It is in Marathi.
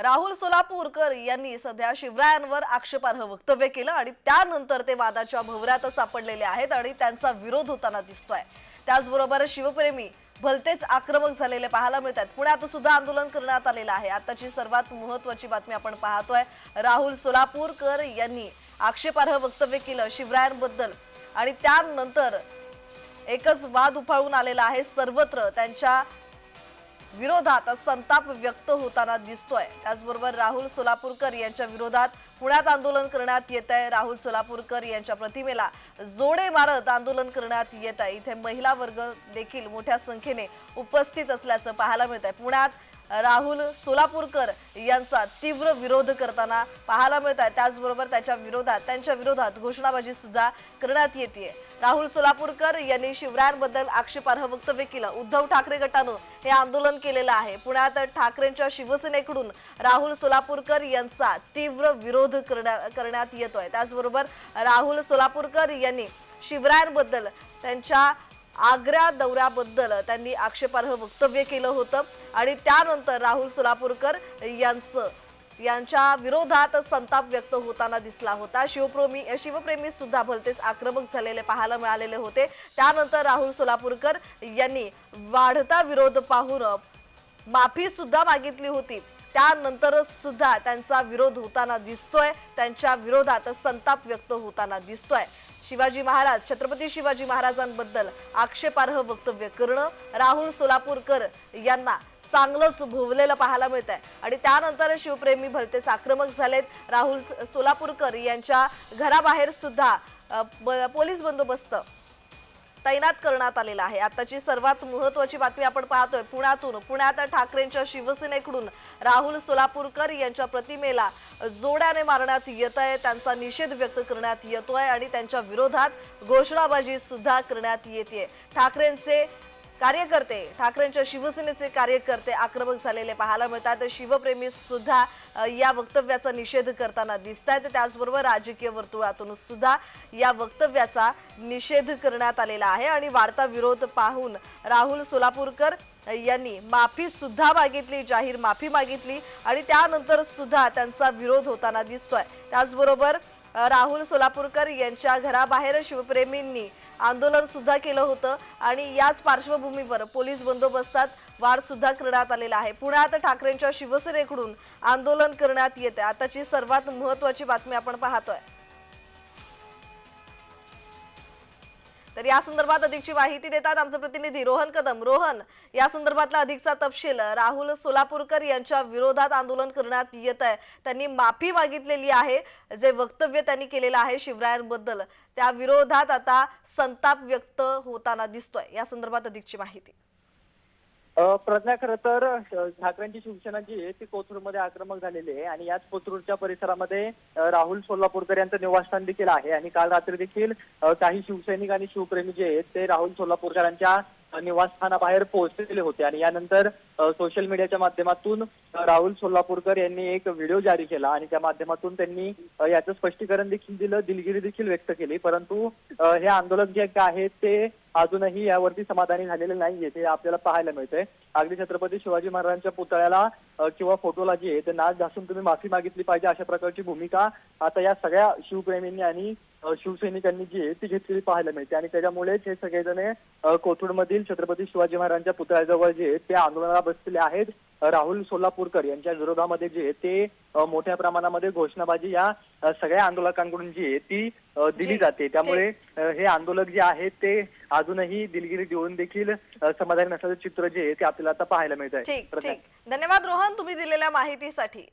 राहुल सोलापूरकर यांनी सध्या शिवरायांवर आक्षेपार्ह वक्तव्य केलं आणि त्यानंतर ते वादाच्या भवऱ्यात सापडलेले आहेत आणि त्यांचा विरोध होताना दिसतोय. त्याचबरोबर शिवप्रेमी भलतेच आक्रमक झालेले पाहायला मिळतात पुण्यात सुद्धा आंदोलन करण्यात आलेलं आहे. आताची सर्वात महत्वाची बातमी आपण पाहतोय. राहुल सोलापूरकर यांनी आक्षेपार्ह वक्तव्य केलं शिवरायांबद्दल आणि त्यानंतर एकच वाद उफाळून आलेला आहे. सर्वत्र त्यांच्या विरोधात संताप व्यक्त होताना दिसतोय. त्याचबरोबर राहुल सोलापूरकर यांच्या विरोधात पुण्यात आंदोलन करण्यात येत आहे. राहुल सोलापूरकर यांच्या प्रतिमेला जोडे मारत आंदोलन करण्यात येत आहे. इथे महिला वर्ग देखील मोठ्या संख्येने उपस्थित असल्याचं पाहायला मिळत आहे पुण्यात राहुल सोलापूरकर यांचा तीव्र विरोध करताना पाहायला मिळत आहे. त्याचबरोबर त्याच्या विरोधात त्यांच्या विरोधात घोषणाबाजी सुद्धा करण्यात येते राहुल सोलापूरकर यांनी शिवरायांबद्दल आक्षेपार्ह वक्तव्य केलं. उद्धव ठाकरे गटानं हे आंदोलन केलेलं आहे. पुण्यात ठाकरेंच्या शिवसेनेकडून राहुल सोलापूरकर यांचा तीव्र विरोध करण्या- करण्यात येतोय. त्याचबरोबर राहुल सोलापूरकर यांनी शिवरायांबद्दल त्यांच्या आग्रा दौऱ्याबद्दल त्यांनी आक्षेपार्ह वक्तव्य केलं होतं. आणि त्यानंतर राहुल सोलापूरकर यांचं यांच्या विरोधात संताप व्यक्त होताना दिसला होता. शिवप्रेमी शिवप्रेमी सुद्धा भलतेच आक्रमक झालेले पाहायला मिळालेले होते. त्यानंतर राहुल सोलापूरकर यांनी वाढता विरोध पाहून माफी सुद्धा मागितली होती. त्यानंतर सुद्धा त्यांचा विरोध होताना दिसतोय. त्यांच्या विरोधात संताप व्यक्त होताना दिसतोय. शिवाजी महाराज छत्रपती शिवाजी महाराजांबद्दल आक्षेपार्ह वक्तव्य करणं राहुल सोलापूरकर यांना चांगलंच भोवलेलं पाहायला मिळत आहे आणि त्यानंतर शिवप्रेमी भलतेच आक्रमक झालेत. राहुल सोलापूरकर यांच्या घराबाहेर सुद्धा पोलीस बंदोबस्त तैनात करण्यात आलेला आहे. आताची सर्वात महत्वाची बातमी आपण पाहतोय. पुण्यातून पुण्यात ठाकरेंच्या शिवसेनेकडून राहुल सोलापूरकर यांच्या प्रतिमेला जोड्याने मारण्यात येत आहे. त्यांचा निषेध व्यक्त करण्यात येतोय आणि त्यांच्या विरोधात घोषणाबाजी सुद्धा करण्यात येते ठाकरेंचे कार्यकर्ते ठाकरेंच्या शिवसेनेचे कार्यकर्ते आक्रमक झालेले पाहायला मिळतात. शिवप्रेमी सुद्धा या वक्तव्याचा निषेध करताना दिसत आहेत त्याचबरोबर राजकीय वर्तुळातून सुद्धा या वक्तव्याचा निषेध करण्यात आलेला आहे. आणि वाढता विरोध पाहून राहुल सोलापूरकर यांनी माफी सुद्धा मागितली जाहीर माफी मागितली आणि त्यानंतर सुद्धा त्यांचा विरोध होताना दिसतोय. त्याचबरोबर राहुल सोलापूरकर यांच्या घराबाहेर शिवप्रेमींनी आंदोलन सुद्धा केलं होतं आणि याच पार्श्वभूमीवर पोलीस बंदोबस्तात वाढ सुद्धा करण्यात आलेला आहे. पुण्यात ठाकरेंच्या शिवसेनेकडून आंदोलन करण्यात येते आताची सर्वात महत्वाची बातमी आपण पाहतोय. तर या संदर्भात अधिकची माहिती देतात आमचे प्रतिनिधी रोहन कदम. रोहन या संदर्भातला अधिकचा तपशील राहुल सोलापूरकर यांच्या विरोधात आंदोलन करण्यात येत आहे. त्यांनी माफी मागितलेली आहे जे वक्तव्य त्यांनी केलेलं आहे शिवरायांबद्दल. त्या विरोधात आता संताप व्यक्त होताना दिसतोय. या संदर्भात अधिकची माहिती. प्रज्ञा खरं तर ठाकरेंची शिवसेना जी आहे ती कोथरूडमध्ये आक्रमक झालेली आहे आणि याच कोथरूडच्या परिसरामध्ये राहुल सोलापूरकर यांचं निवासस्थान देखील आहे. आणि काल रात्री देखील काही शिवसैनिक आणि शिवप्रेमी जे आहेत ते राहुल सोलापूरकरांच्या निवासस्थानाबाहेर पोहोचलेले होते. आणि यानंतर सोशल मीडियाच्या माध्यमातून राहुल सोलापूरकर यांनी एक व्हिडिओ जारी केला. आणि त्या माध्यमातून त्यांनी याचं स्पष्टीकरण देखील दिलं दिलगिरी देखील व्यक्त केली. परंतु हे आंदोलन जे आहे ते अजूनही यावरती समाधानी झालेले नाहीये. ते आपल्याला पाहायला मिळतंय. अगदी छत्रपती शिवाजी महाराजांच्या पुतळ्याला किंवा फोटोला जे आहे ते नाच घासून तुम्ही माफी मागितली पाहिजे अशा प्रकारची भूमिका आता या सगळ्या शिवप्रेमींनी आणि शिवसैनिकांनी जी आहे ती घेतलेली पाहायला मिळते. आणि त्याच्यामुळेच हे सगळेजण कोथरूडमधील छत्रपती शिवाजी महाराजांच्या पुतळ्याजवळ जे आहे ते आंदोलनाला बसलेले आहेत. राहुल सोलापूरकर यांच्या विरोधामध्ये जे आहे ते मोठ्या प्रमाणामध्ये घोषणाबाजी या सगळ्या आंदोलकांकडून जी आहे ती दिली. जाते. त्यामुळे हे आंदोलक जे आहेत ते अजूनही दिलगिरी देऊन देखील समाधानी नसल्याचं चित्र जे आहे ते आपल्याला आता पाहायला मिळत आहे धन्यवाद रोहन तुम्ही दिलेल्या माहितीसाठी.